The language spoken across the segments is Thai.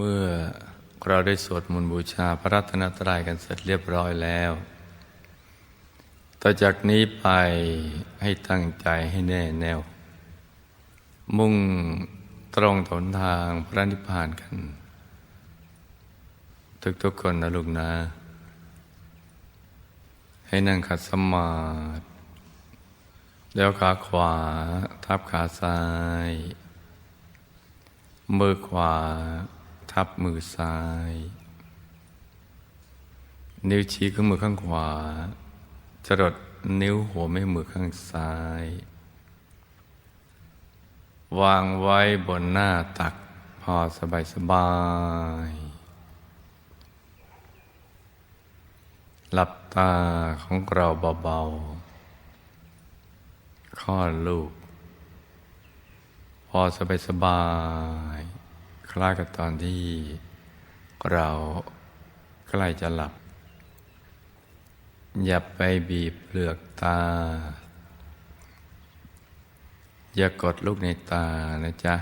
เมื่อเราได้สวดมนต์บูชาพระรัตนตรัยกันเสร็จเรียบร้อยแล้ว ต่อจากนี้ไปให้ตั้งใจให้แน่แน่ว มุ่งตรงถนทางพระนิพพานกัน ทุกๆคนนะลูกนะ ให้นั่งขัดสมาธิแล้วขาขวาทับขาซ้าย มือขวา ทับมือซ้าย นิ้วชี้ข้างมือข้างขวา จรดนิ้วหัวแม่มือข้างซ้าย วางไว้บนหน้าตักพอสบายสบาย หลับตาของเราเบาๆคลอลูก พอสบายสบาย ล้ายกับตอนที่เราใกล้จะหลับ อย่าไปบีบเปลือกตา อย่ากดลูกในตานะจ๊ะ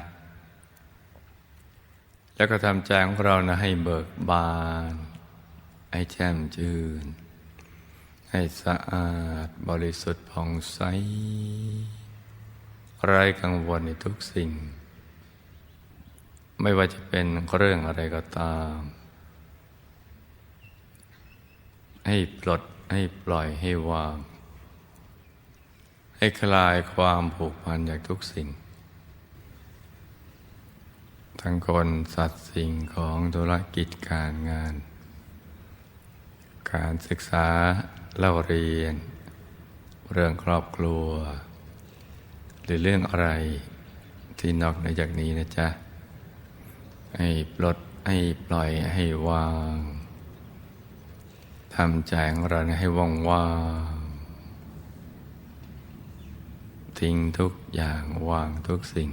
แล้วก็ทำใจของเรานะให้เบิกบาน ให้แจ่มชื่น ให้สะอาดบริสุทธิ์ผ่องใสไร้กังวลในทุกสิ่ง ไม่ว่าจะเป็นเรื่องอะไรก็ตาม ให้ปลดให้ปล่อยให้วาง ให้คลายความผูกพันจากทุกสิ่ง ทั้งคนสัตว์สิ่งของธุรกิจการงาน การศึกษาเล่าเรียน เรื่องครอบครัว หรือเรื่องอะไรที่นอกเหนือจากนี้นะจ๊ะ ให้ปลดให้ปล่อยให้วางทำใจของเราให้ว่างว่างทิ้งทุกอย่างวางทุกสิ่ง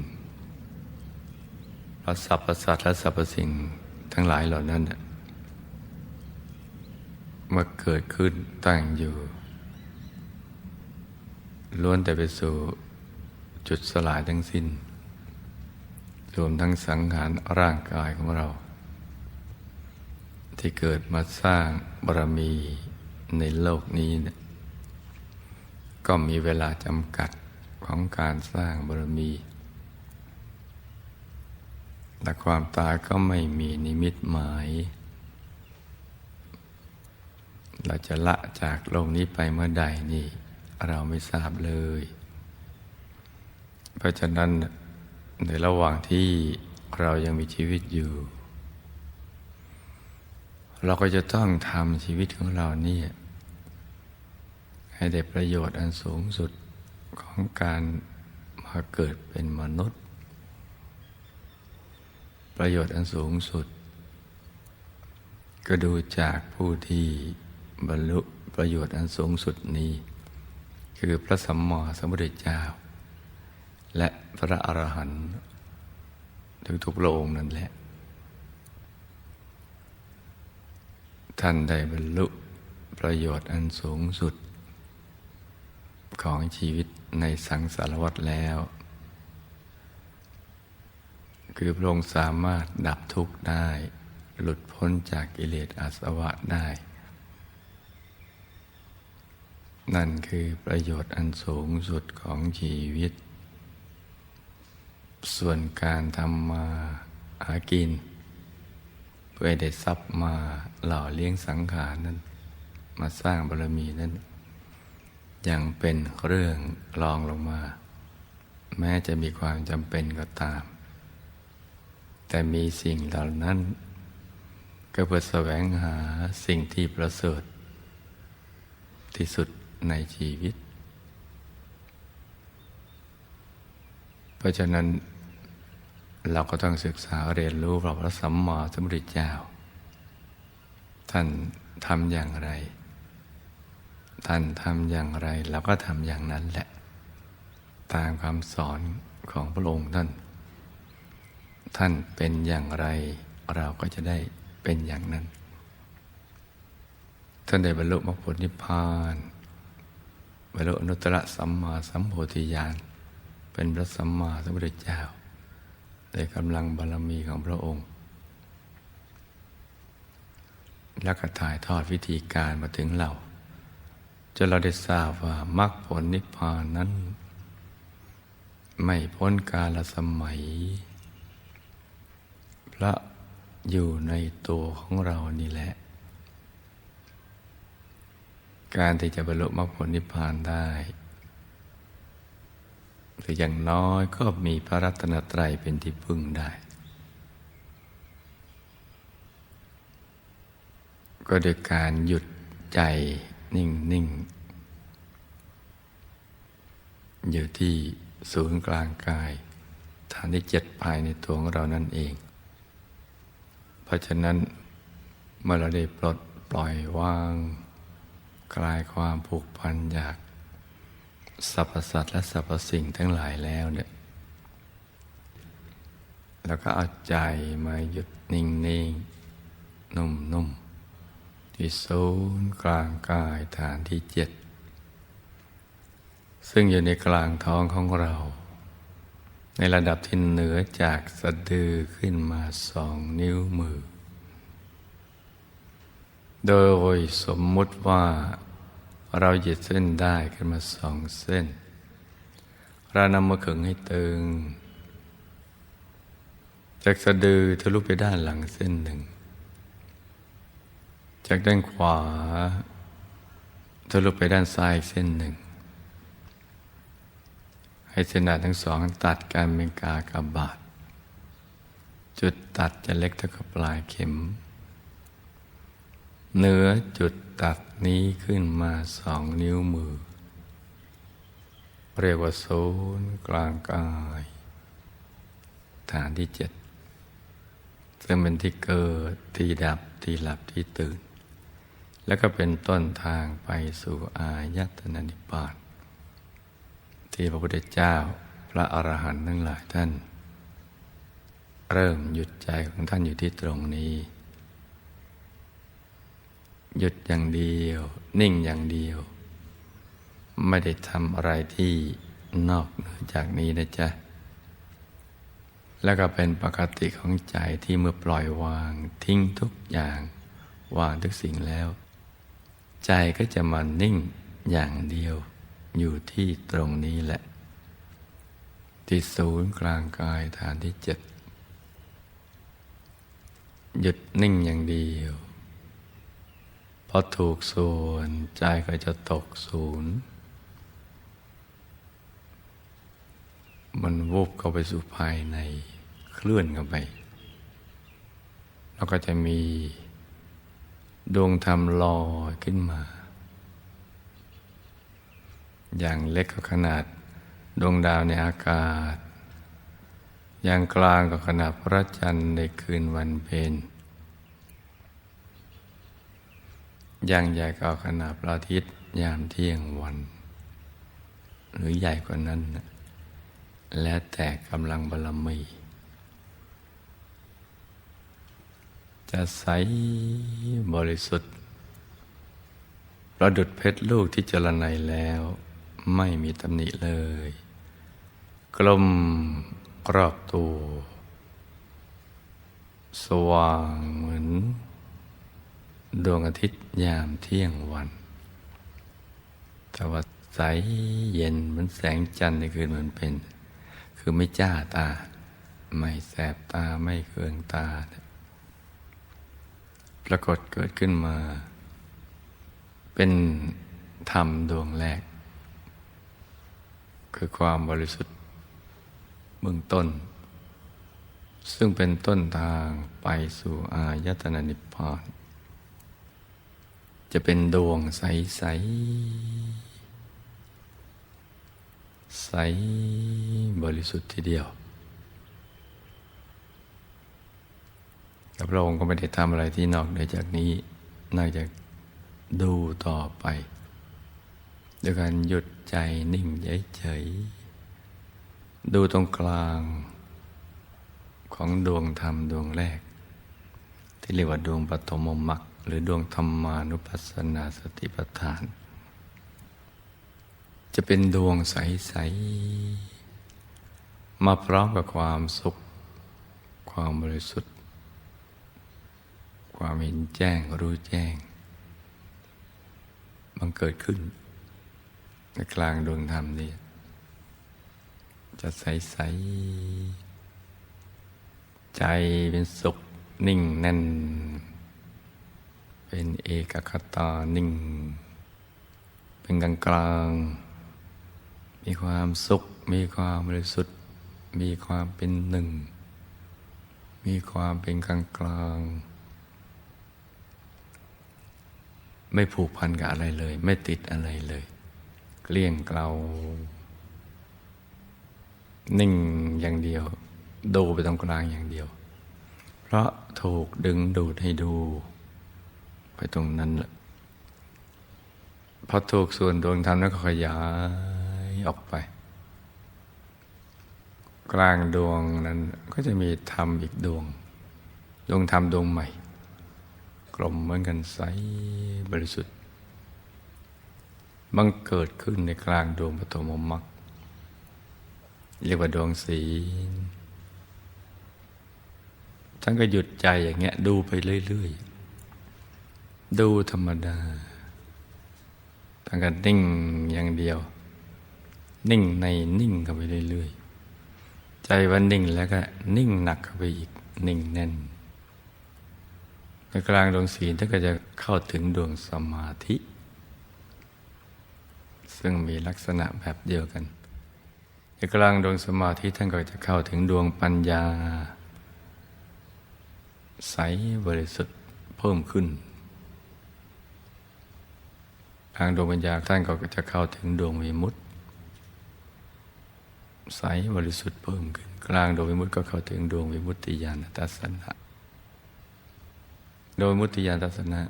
ประสับประสัตและสรรพสิ่งทั้งหลายเหล่านั้นเมื่อเกิดขึ้นตั้งอยู่ล้วนแต่ไปสู่จุดสลายทั้งสิ้น รวมทั้งสังขารร่างกายของเรา ที่เกิดมาสร้างบารมีในโลกนี้เนี่ยก็มีเวลาจำกัดของการสร้างบารมีและความตายก็ไม่มีนิมิตหมาย เราจะละจากโลกนี้ไปเมื่อใดนี่ เราไม่ทราบเลย เพราะฉะนั้น ในระหว่างที่เรายังมีชีวิตอยู่ เราก็จะต้องทำชีวิตของเราเนี่ยให้ได้ประโยชน์อันสูงสุดของการมาเกิดเป็นมนุษย์ ประโยชน์อันสูงสุด ก็ดูจากผู้ที่บรรลุประโยชน์อันสูงสุดนี้ คือพระสัมมาสัมพุทธเจ้า และพระอรหันต์ถึงทุกๆพระองนั่นแหละ ท่านได้บรรลุประโยชน์อันสูงสุด ของชีวิตในสังสารวัฏแล้ว คือพระองค์สามารถดับทุกข์ได้ หลุดพ้นจากกิเลสอาสวะได้ นั่นคือประโยชน์อันสูงสุดของชีวิต ส่วนการทำมาหากิน เพื่อได้ทรัพย์มาหล่อเลี้ยงสังขารนั้น มาสร้างบารมีนั้นยังเป็นเรื่องรองลงมา แม้จะมีความจำเป็นก็ตาม แต่มีสิ่งเหล่านั้น ก็เพื่อแสวงหาสิ่งที่ประเสริฐที่สุดในชีวิต เพราะฉะนั้นเราก็ต้องศึกษาเรียนรู้พระสัมมาสัมพุทธเจ้า ท่านทำอย่างไร ท่านทำอย่างไรเราก็ทำอย่างนั้นแหละ ตามคำสอนของพระองค์ท่าน ท่านเป็นอย่างไร เราก็จะได้เป็นอย่างนั้น ท่านได้บรรลุมรรคผลนิพพานบรรลุอนุตตรสัมมาสัมโพธิญาณ เป็นพระสัมมาสัมพุทธเจ้าได้กำลังบารมีของพระองค์ แล้วก็ถ่ายทอดวิธีการมาถึงเราจนเราได้ทราบว่ามรรคผลนิพพานนั้น ไม่พ้นกาลสมัย พระอยู่ในตัวของเรานี่แหละ การที่จะบรรลุมรรคผลนิพพานได้ หรืออย่างน้อยก็มีพระรัตนตรัยเป็นที่พึ่งได้ ก็โดยการหยุดใจนิ่งนิ่งอยู่ที่ศูนย์กลางกายฐานที่เจ็ดภายในตัวของเรานั่นเอง เพราะฉะนั้นเมื่อเราได้ปลดปล่อยวาง คลายความผูกพันอยาก สรรพสัตว์และสรรพสิ่งทั้งหลายแล้วเนี่ยแล้วก็เอาใจมาหยุดนิ่งนิ่งนุ่มนุ่มที่ศูนย์กลางกายฐานที่เจ็ดซึ่งอยู่ในกลางท้องของเรา ในระดับที่เหนือจากสะดือขึ้นมาสองนิ้วมือ โดยสมมุติว่า เราหยิดเส้นได้ขึ้นมาสองเส้น เรานำมาขึงให้ตึง จากสะดือทะลุไปด้านหลังเส้นหนึ่ง จากด้านขวาทะลุไปด้านซ้ายเส้นหนึ่ง ให้เส้นดาทั้งสองตัดกันเป็นกากบาท จุดตัดจะเล็กเท่ากับปลายเข็ม เหนือจุดตัดนี้ขึ้นมาสองนิ้วมือ เรียกว่าศูนย์กลางกาย ฐานที่เจ็ดซึ่งเป็นที่เกิดที่ดับที่หลับที่ตื่น แล้วก็เป็นต้นทางไปสู่อายตนะนิพพานที่พระพุทธเจ้าพระอรหันต์ทั้งหลายท่าน เริ่มหยุดใจของท่านอยู่ที่ตรงนี้ หยุดอย่างเดียว นิ่งอย่างเดียว ไม่ได้ทำอะไรที่นอกเหนือจากนี้นะจ๊ะ แล้วก็เป็นปกติของใจที่เมื่อปล่อยวางทิ้งทุกอย่าง วางทุกสิ่งแล้ว ใจก็จะมานิ่งอย่างเดียว อยู่ที่ตรงนี้แหละ ที่ศูนย์กลางกายฐานที่เจ็ดหยุดนิ่งอย่างเดียว พอถูกส่วนใจก็จะตกศูนย์มันวูบเข้าไปสู่ภายในเคลื่อนเข้าไป แล้วก็จะมี ดวงธรรมลอยขึ้นมา อย่างเล็กก็ขนาดดวงดาวในอากาศ อย่างกลางก็ขนาดพระจันทร์ในคืนวันเพ็ญอ ย่างใหญ่ก็ขนาดพระอาทิตย์ยามเที่ยงวัน หรือใหญ่กว่านั้น และแต่กำลังบารมี จะใสบริสุทธิ์ประดุดเพชรลูกที่เจรไนแล้วไม่มีตำหนิเลย กลมรอบตัว สว่างเหมือน ดวงอาทิตย์ยามเที่ยงวันแต่ว่าใสเย็นเหมือนแสงจันทร์ในคืนมันเป็น คือไม่จ้าตา ไม่แสบตาไม่เคืองตา ปรากฏเกิดขึ้นมา เป็นธรรมดวงแรก คือความบริสุทธิ์เบื้องต้น ซึ่งเป็นต้นทางไปสู่อายตนะนิพพาน จะเป็นดวงใสใสใสบริสุทธิ์ทีเดียวแต่พระองค์ก็ไม่ได้ทำอะไรที่นอกเหนือจากนี้ นอกจากดูต่อไปโดยการหยุดใจนิ่งเฉยๆดูตรงกลางของดวงธรรมดวงแรก ที่เรียกว่าดวงปฐมมรรค หรือดวงธรรมานุปัสสนาสติปัฏฐาน จะเป็นดวงใส ๆ มาพร้อมกับความสุข ความบริสุทธิ์ ความเห็นแจ้งรู้แจ้งบังเกิดขึ้น ในกลางดวงธรรมนี่จะใส ๆ ใจเป็นสุขนิ่งแน่น เป็นเอกคตานิ่ง เป็นกลางกลาง มีความสุข มีความบริสุทธิ์ มีความเป็นหนึ่ง มีความเป็นกลางกลาง ไม่ผูกพันกับอะไรเลย ไม่ติดอะไรเลย เกลี้ยงเกลานิ่งอย่างเดียว ดูไปตรงกลางอย่างเดียว เพราะถูกดึงดูดให้ดู ไปตรงนั้นแหละพอถูกส่วนดวงธรรมนั้นก็ขยายออกไป กลางดวงนั้นก็จะมีธรรมอีกดวง ดวงธรรมดวงใหม่ กลมเหมือนกันใสบริสุทธิ์บังเกิดขึ้นในกลางดวงปฐมมรรคเรียกว่าดวงศีท่านก็หยุดใจอย่างเงี้ยดูไปเรื่อย ๆ ดูธรรมดาท่านก็นิ่งอย่างเดียว นิ่งในนิ่งเข้าไปเรื่อยๆ ใจวันนิ่งแล้วก็นิ่งหนักเข้าไปอีกนิ่งแน่นในกลางดวงศีลท่านก็จะเข้าถึงดวงสมาธิ ซึ่งมีลักษณะแบบเดียวกันในกลางดวงสมาธิท่านก็จะเข้าถึงดวงปัญญา ใสบริสุทธิ์เพิ่มขึ้นางดวงปัญญาณท่านก็จะเข้าถึงดวงวิมุตติใสบริสุทธิ์เพิ่มขึ้น กลางดวงวิมุตติก็เข้าถึงดวงวิมุตติญาณทัศนะโดยมุตติญาณทัศนะ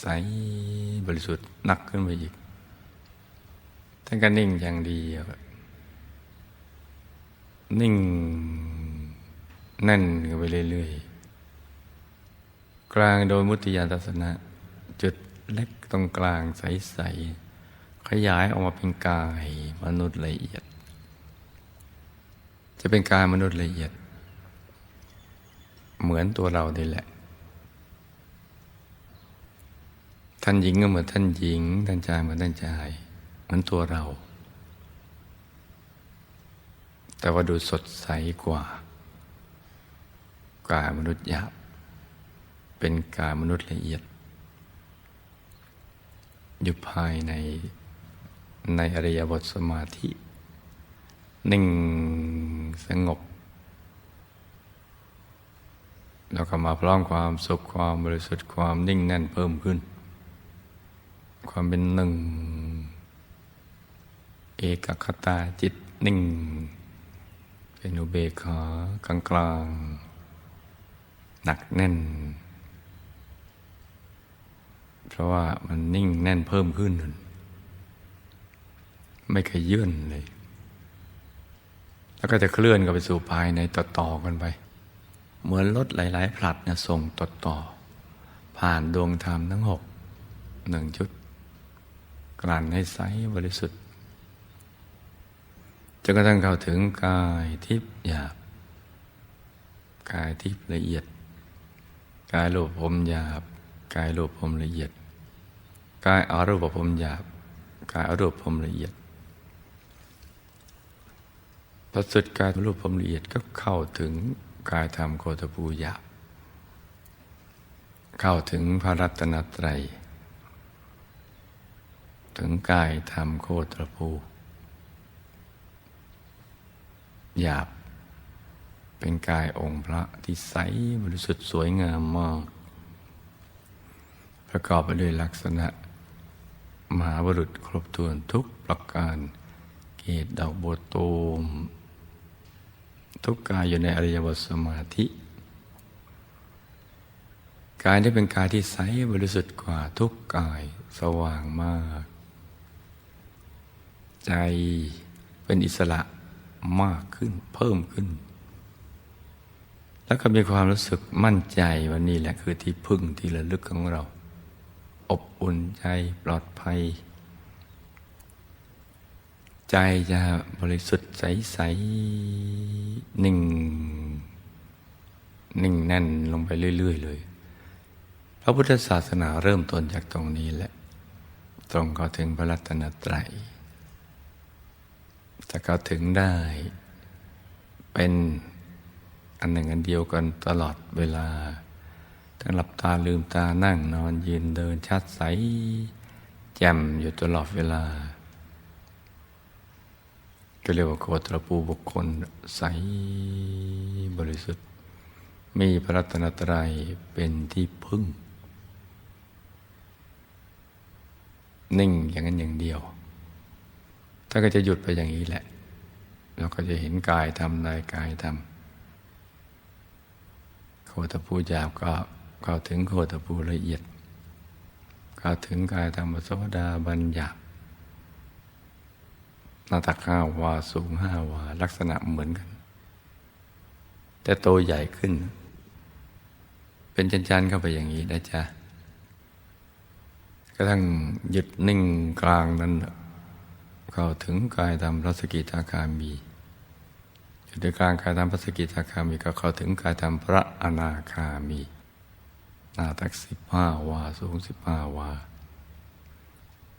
ใสบริสุทธิ์หนักขึ้นไปอีกท่านก็นิ่งอย่างเดียวนิ่งแน่นกันไปเรื่อยๆ กลางโดยมุตติญาณทัศนะ จุด เล็กตรงกลางใส ๆ ขยายออกมาเป็นกายมนุษย์ละเอียด จะเป็นกายมนุษย์ละเอียด เหมือนตัวเรานี่แหละ ท่านหญิงก็เหมือนท่านหญิง ท่านชายเหมือนท่านชาย เหมือนตัวเรา แต่ว่าดูสดใสกว่ากายมนุษย์หยาบเป็นกายมนุษย์ละเอียด อยู่ภายในในอริยบทสมาธินิ่งสงบ แล้วก็มาพร้อมความสุขความบริสุทธิ์ความนิ่งแน่นเพิ่มขึ้น ความเป็นหนึ่ง เอกคตาจิตนิ่ง เป็นอุเบกขากลางกลางๆหนักแน่น ราะว่ามันนิ่งแน่นเพิ่มขึ้น ไม่เคยยื่นเลย แล้วก็จะเคลื่อนกันไปสู่ภายในต่อๆกันไป เหมือนรถหลาย ๆ ผลัดเนี่ยส่งต่อต่อ ผ่านดวงธรรมทั้งหกหนึ่งชุด กลั่นให้ใสบริสุทธิ์จนกระทั่งเข้าถึงกายทิพย์หยาบ กายทิพย์ละเอียด กายรูปพรมหยาบ กายรูปพรมละเอียด กายอารูปพรมหยาบ กายอารูปพรมละเอียดพอสุดกายรูปพรมละเอียดก็เข้าถึงกายธรรมโคตภูหยาบ เข้าถึงพระรัตนตรัย ถึงกายธรรมโคตรภูหยาบ เป็นกายองค์พระที่ใสบริสุทธิ์สวยงามมาก ประกอบไปด้วยลักษณะ มหาบุรุษครบถ้วนทุกประการ เกตดอกบัวตูม ทุกกายอยู่ในอริยบทสมาธิ กายที่เป็นกายที่ใสบริสุทธิ์กว่าทุกกายสว่างมาก ใจเป็นอิสระมากขึ้นเพิ่มขึ้น แล้วก็มีความรู้สึกมั่นใจว่านี่แหละคือที่พึ่งที่ระลึกของเรา อบอุ่นใจปลอดภัย ใจจะบริสุทธิ์ใสๆนิ่งหนิ่งแน่นลงไปเรื่อย ๆ เลย พระพุทธศาสนาเริ่มต้นจากตรงนี้แหละ ตรงเข้าถึงพระรัตนตรัยถ้าเขาถึงได้ เป็นอันหนึ่งอันเดียวกันตลอดเวลา ทั้งหลับตาลืมตานั่งนอนยืนเดินชัดใส แจ่มอยู่ตลอดเวลา ก็เรียกว่าโคตรปูบุคคลใสบริสุทธิ์ มีพระรัตนตรัยเป็นที่พึ่ง นิ่งอย่างนั้นอย่างเดียว ถ้าก็จะหยุดไปอย่างนี้แหละ เราก็จะเห็นกายทำนายกายทำโคตรภูหยาบก็ เข้าถึงโคตภูละเอียดเข้าถึงกายธรรมโสดาบัญญัติหน้าตักห้าวาสูงห้าวา ลักษณะเหมือนกัน แต่โตใหญ่ขึ้น เป็นจันๆเข้าไปอย่างนี้นะจ๊ะกระทั่งหยุดนิ่งกลางนั้นเข้าถึงกายธรรมพระสกิทาคามีจุดกลางกายธรรมพระสกิทาคามีก็เข้าถึงกายธรรมพระอนาคามี หน้าตักสิบห้าวา สูงสิบห้าวา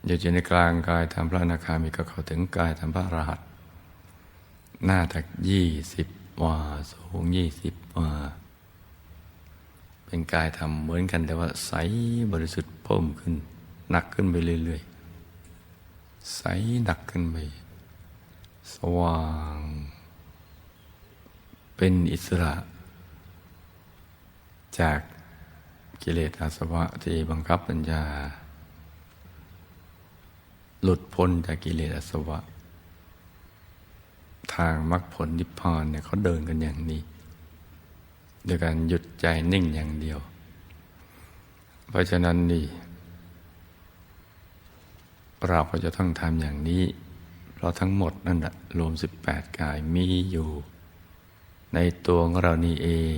อยู่ในกลางกายธรรมพระอนาคามีก็เข้าถึงกายธรรมพระอรหัตหน้าตักยี่สิบวา สูงยี่สิบวา เป็นกายธรรมเหมือนกันแต่ว่าใสบริสุทธิ์เพิ่มขึ้น หนักขึ้นไปเรื่อยๆ ใสหนักขึ้นไป สว่าง เป็นอิสระ จาก กิเลสอาสวะที่บังคับปัญญา หลุดพ้นจากกิเลสอาสวะ ทางมรรคผลนิพพานเนี่ยเขาเดินกันอย่างนี้โดยการหยุดใจนิ่งอย่างเดียว เพราะฉะนั้นนี่เราก็จะต้องทำอย่างนี้ เพราะทั้งหมดนั่นแหละรวม 18 กายมีอยู่ ในตัวของเรานี่เอง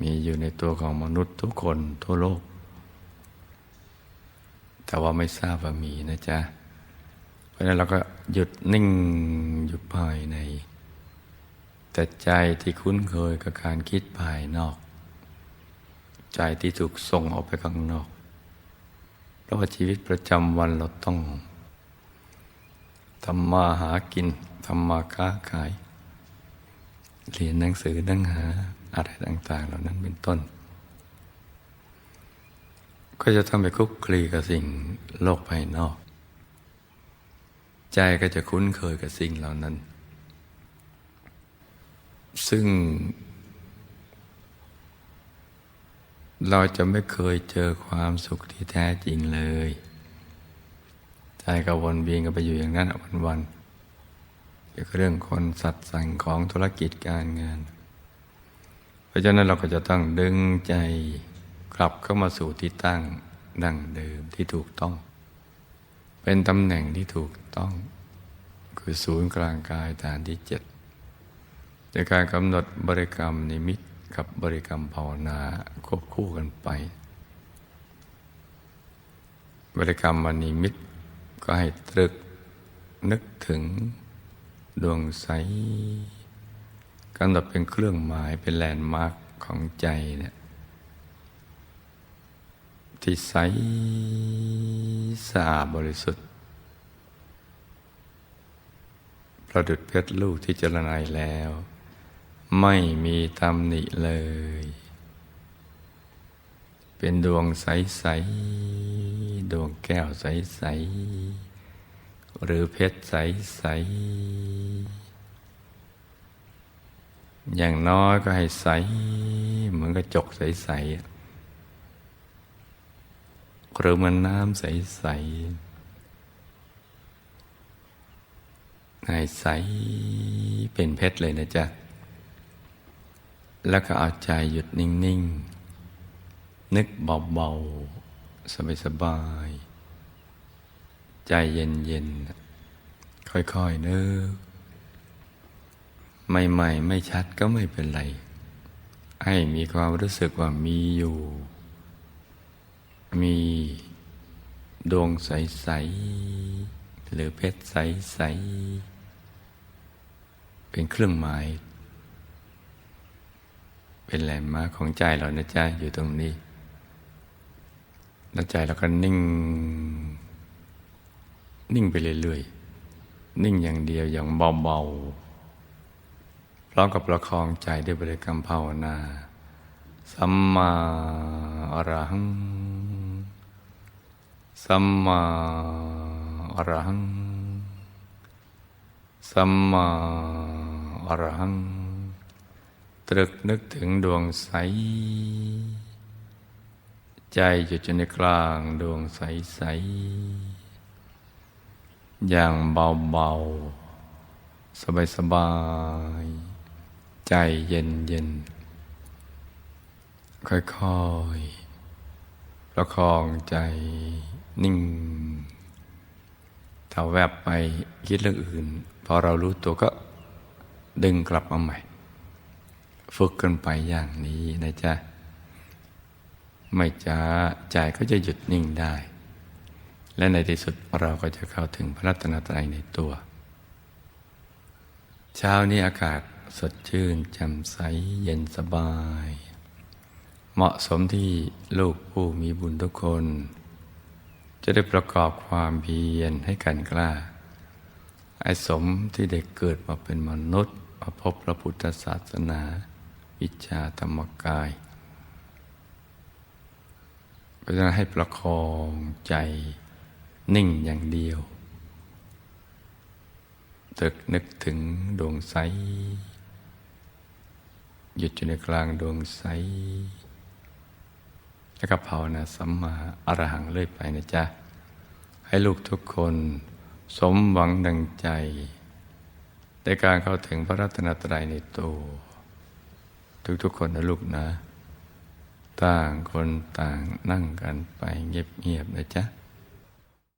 มีอยู่ในตัวของมนุษย์ทุกคนทั่วโลก แต่ว่าไม่ทราบว่ามีนะจ๊ะ เพราะนั้นเราก็หยุดนิ่งอยู่ภายใน แต่ใจที่คุ้นเคยกับการคิดภายนอก ใจที่ถูกส่งออกไปข้างนอก เพราะว่าชีวิตประจำวันเราต้องทำมาหากินทำมาค้าขาย เรียนหนังสือนั่งหา อะไรต่าง ๆ เหล่านั้นเป็นต้น ก็จะต้องไปคุกคลีกับสิ่งโลกภายนอก ใจก็จะคุ้นเคยกับสิ่งเหล่านั้น ซึ่ง เราจะไม่เคยเจอความสุขที่แท้จริงเลย ใจก็วนเวียนกันไปอยู่อย่างนั้นวันๆเกี่ยวกับเรื่องคนสัตว์สั่งของธุรกิจการงาน ราะฉะนั้นเราก็จะต้องดึงใจกลับเข้ามาสู่ที่ตั้งดั่งเดิมที่ถูกต้อง เป็นตำแหน่งที่ถูกต้อง คือศูนย์กลางกายฐานที่เจ็ดในการกำหนดบริกรรมนิมิตกับบริกรรมภาวนาควบคู่กันไป บริกรรมมณีมิตรก็ให้ตรึกนึกถึงดวงใส กำหนดเป็นเครื่องหมายเป็นแลนด์มาร์กของใจเนี่ยที่ใสสะอาดบริสุทธิ์ประดุดเพชรลูกที่เจรไนแล้ว ไม่มีตำหนิเลย เป็นดวงใสๆดวงแก้วใสๆหรือเพชรใสๆ อย่างน้อยก็ให้ใส เหมือนกระจกใสๆหรือมันน้ำใสๆให้ใสเป็นเพชรเลยนะจ๊ะ แล้วก็เอาใจหยุดนิ่ง ๆ นึกเบา ๆ สบาย ๆ ใจเย็น ๆ ค่อย ๆ นึก ใหม่ๆ ไม่ชัดก็ไม่เป็นไร ให้มีความรู้สึกว่ามีอยู่ มีดวงใส ๆ หรือเพชรใส ๆ เป็นเครื่องหมาย เป็นแหล่งมาของใจเรานะจ๊ะอยู่ตรงนี้ แล้วใจเราก็นิ่ง นิ่งไปเรื่อยๆ นิ่งอย่างเดียวอย่างเบา ๆ ร้อมกับประคองใจด้วยบริกรรมภาวนา สัมมาอรหัง สัมมาอรหัง สัมมาอรหัง ตรึกนึกถึงดวงใส ใจหยุดอยู่ในกลางดวงใสใส อย่างเบาๆ สบายๆ ใจเย็นเย็นค่อยๆ ประคองใจนิ่งถ้าแวบไปคิดเรื่องอื่น พอเรารู้ตัวก็ดึงกลับมาใหม่ ฝึกกันไปอย่างนี้นะจ๊ะ ไม่จ้าใจก็จะหยุดนิ่งได้ และในที่สุดเราก็จะเข้าถึงพระรัตนตรัยในตัว เช้านี้อากาศ สดชื่นแจ่มใสเย็นสบาย เหมาะสมที่ลูกผู้มีบุญทุกคน จะได้ประกอบความเพียรให้กันกล้าไอ้สมที่ได้เกิดมาเป็นมนุษย์มาพบพระพุทธศาสนา วิชาธรรมกายก็จะให้ประคองใจนิ่งอย่างเดียวตึกนึกถึงดวงใส หยุดอยู่ในกลางดวงใส แล้วก็ภาวนาสัมมาอรหังเลื่อยไปนะจ๊ะ ให้ลูกทุกคนสมหวังดังใจ ในการเข้าถึงพระรัตนตรัยในตัวทุกๆคนนะลูกนะ ต่างคนต่างนั่งกันไปเงียบๆนะจ๊ะ